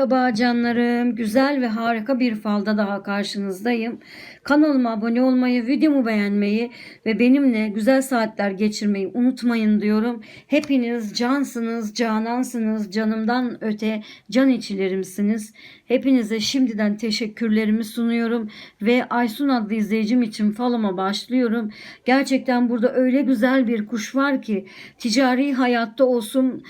Merhaba canlarım. Güzel ve harika bir falda daha karşınızdayım. Kanalıma abone olmayı, videomu beğenmeyi ve benimle güzel saatler geçirmeyi unutmayın diyorum. Hepiniz cansınız, canansınız, canımdan öte can içilerimsiniz. Hepinize şimdiden teşekkürlerimi sunuyorum ve Aysun adlı izleyicim için falıma başlıyorum. Gerçekten burada öyle güzel bir kuş var ki ticari hayatta olsun,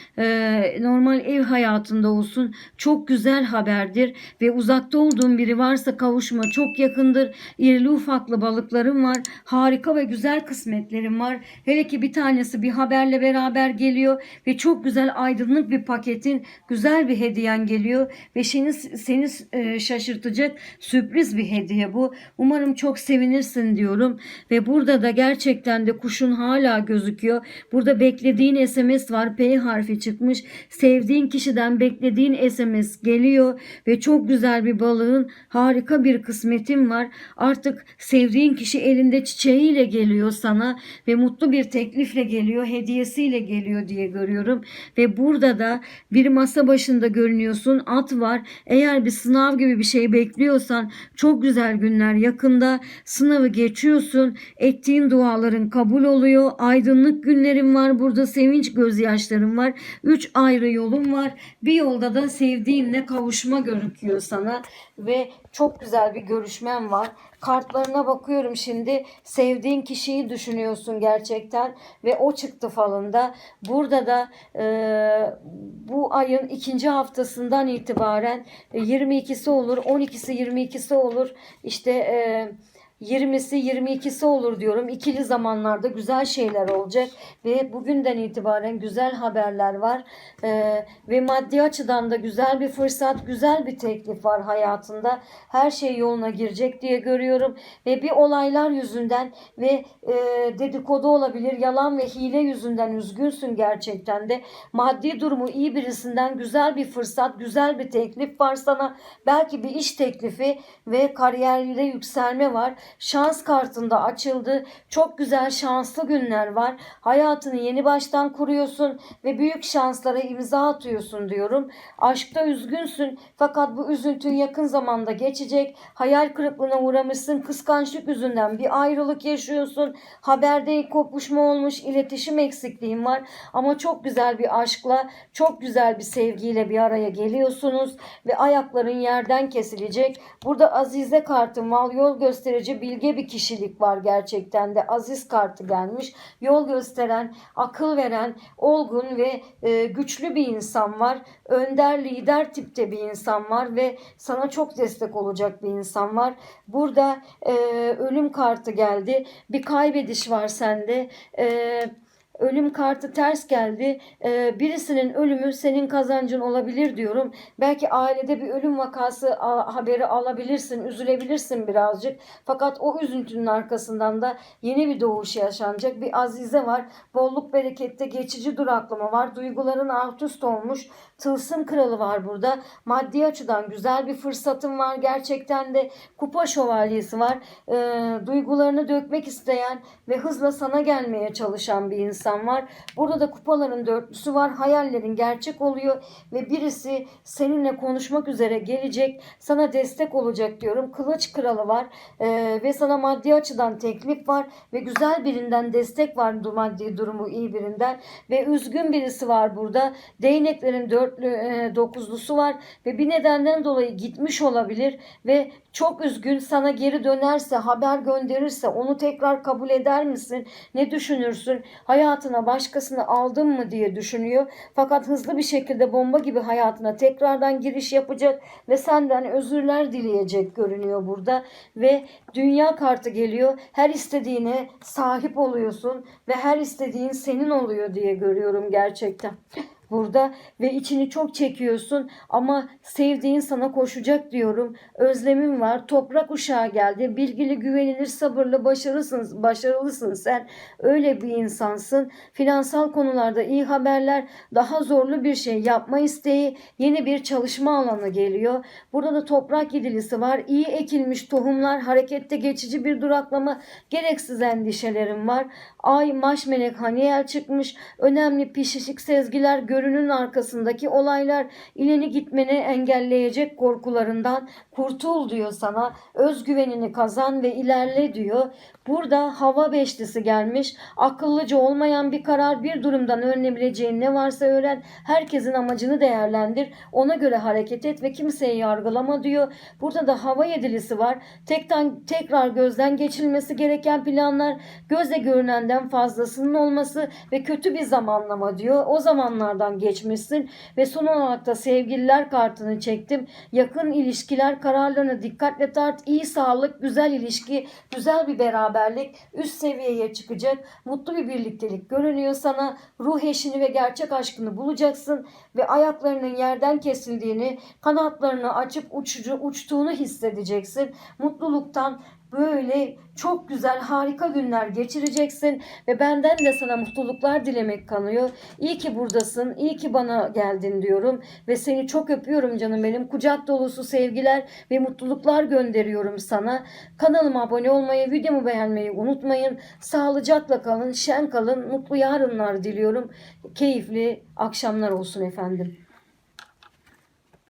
normal ev hayatında olsun çok güzel haberdir ve uzakta olduğum biri varsa kavuşma çok yakındır. İrili ufaklı balıklarım var. Harika ve güzel kısmetlerim var. Hele ki bir tanesi bir haberle beraber geliyor ve çok güzel aydınlık bir paketin güzel bir hediyen geliyor ve seni, seni e, şaşırtacak sürpriz bir hediye bu. Umarım çok sevinirsin diyorum ve burada da gerçekten de kuşun hala gözüküyor. Burada beklediğin SMS var. P harfi çıkmış. Sevdiğin kişiden beklediğin SMS geliyor ve çok güzel bir balığın harika bir kısmetin var. Artık sevdiğin kişi elinde çiçeğiyle geliyor sana ve mutlu bir teklifle geliyor, hediyesiyle geliyor diye görüyorum. Ve burada da bir masa başında görünüyorsun. At var. Eğer bir sınav gibi bir şey bekliyorsan çok güzel günler yakında. Sınavı geçiyorsun. Ettiğin duaların kabul oluyor. Aydınlık günlerin var. Burada sevinç gözyaşların var. Üç ayrı yolun var. Bir yolda da sevdiğinle kavuşma görüküyor sana ve çok güzel bir görüşmen var. Kartlarına bakıyorum şimdi. Sevdiğin kişiyi düşünüyorsun gerçekten ve o çıktı falında. Burada da e, bu ayın ikinci haftasından itibaren e, 22'si olur, 12'si 22'si olur. İşte e, 20'si 22'si olur diyorum. İkili zamanlarda güzel şeyler olacak ve bugünden itibaren güzel haberler var. Ee, ve maddi açıdan da güzel bir fırsat, güzel bir teklif var hayatında. Her şey yoluna girecek diye görüyorum ve bir olaylar yüzünden ve e, dedikodu olabilir, yalan ve hile yüzünden üzgünsün gerçekten de. Maddi durumu iyi birisinden güzel bir fırsat, güzel bir teklif var sana. Belki bir iş teklifi ve kariyerde yükselme var şans kartında açıldı. Çok güzel şanslı günler var. Hayatını yeni baştan kuruyorsun ve büyük şanslara imza atıyorsun diyorum. Aşkta üzgünsün fakat bu üzüntün yakın zamanda geçecek. Hayal kırıklığına uğramışsın. Kıskançlık yüzünden bir ayrılık yaşıyorsun. Haberde kopuşma olmuş, iletişim eksikliğin var. Ama çok güzel bir aşkla, çok güzel bir sevgiyle bir araya geliyorsunuz ve ayakların yerden kesilecek. Burada Azize kartı var. Yol gösterici bilge bir kişilik var gerçekten de. Aziz kartı gelmiş. Yol gösteren, akıl veren, olgun ve e, güçlü bir insan var. Önder, lider tipte bir insan var ve sana çok destek olacak bir insan var. Burada e, ölüm kartı geldi. Bir kaybediş var sende. Eee Ölüm kartı ters geldi. Ee, birisinin ölümü senin kazancın olabilir diyorum. Belki ailede bir ölüm vakası haberi alabilirsin, üzülebilirsin birazcık. Fakat o üzüntünün arkasından da yeni bir doğuş yaşanacak. Bir azize var. Bolluk berekette geçici duraklama var. Duyguların alt üst olmuş. Tılsım kralı var burada. Maddi açıdan güzel bir fırsatın var. Gerçekten de kupa şövalyesi var. Ee, duygularını dökmek isteyen ve hızla sana gelmeye çalışan bir insan var. Burada da kupaların dörtlüsü var. Hayallerin gerçek oluyor ve birisi seninle konuşmak üzere gelecek. Sana destek olacak diyorum. Kılıç kralı var ee, ve sana maddi açıdan teklif var ve güzel birinden destek var maddi durumu iyi birinden ve üzgün birisi var burada. Değneklerin dörtlü e, dokuzlusu var ve bir nedenden dolayı gitmiş olabilir ve çok üzgün sana geri dönerse haber gönderirse onu tekrar kabul eder misin? Ne düşünürsün? Hayatına başkasını aldın mı diye düşünüyor. Fakat hızlı bir şekilde bomba gibi hayatına tekrardan giriş yapacak ve senden özürler dileyecek görünüyor burada ve dünya kartı geliyor. Her istediğine sahip oluyorsun ve her istediğin senin oluyor diye görüyorum gerçekten burada ve içini çok çekiyorsun ama sevdiğin sana koşacak diyorum. Özlemim var. Toprak uşağı geldi. Bilgili, güvenilir, sabırlı, başarılısın, başarılısın sen. Öyle bir insansın. Finansal konularda iyi haberler, daha zorlu bir şey yapma isteği, yeni bir çalışma alanı geliyor. Burada da toprak yedilisi var. İyi ekilmiş tohumlar, harekette geçici bir duraklama, gereksiz endişelerim var. Ay, maş melek, haniyel çıkmış. Önemli pişişik sezgiler, gör görünün arkasındaki olaylar ileni gitmeni engelleyecek korkularından kurtul diyor sana. Özgüvenini kazan ve ilerle diyor. Burada hava beşlisi gelmiş. Akıllıca olmayan bir karar bir durumdan öğrenebileceğin ne varsa öğren. Herkesin amacını değerlendir. Ona göre hareket et ve kimseyi yargılama diyor. Burada da hava yedilisi var. Tekten, tekrar gözden geçirilmesi gereken planlar gözle görünenden fazlasının olması ve kötü bir zamanlama diyor. O zamanlardan geçmişsin ve son olarak da sevgililer kartını çektim. Yakın ilişkiler kararlarını dikkatle tart. İyi sağlık, güzel ilişki, güzel bir beraberlik üst seviyeye çıkacak. Mutlu bir birliktelik görünüyor sana. Ruh eşini ve gerçek aşkını bulacaksın ve ayaklarının yerden kesildiğini, kanatlarını açıp uçucu uçtuğunu hissedeceksin. Mutluluktan böyle çok güzel harika günler geçireceksin ve benden de sana mutluluklar dilemek kanıyor. İyi ki buradasın, iyi ki bana geldin diyorum ve seni çok öpüyorum canım benim. Kucak dolusu sevgiler ve mutluluklar gönderiyorum sana. Kanalıma abone olmayı, videomu beğenmeyi unutmayın. Sağlıcakla kalın, şen kalın, mutlu yarınlar diliyorum. Keyifli akşamlar olsun efendim.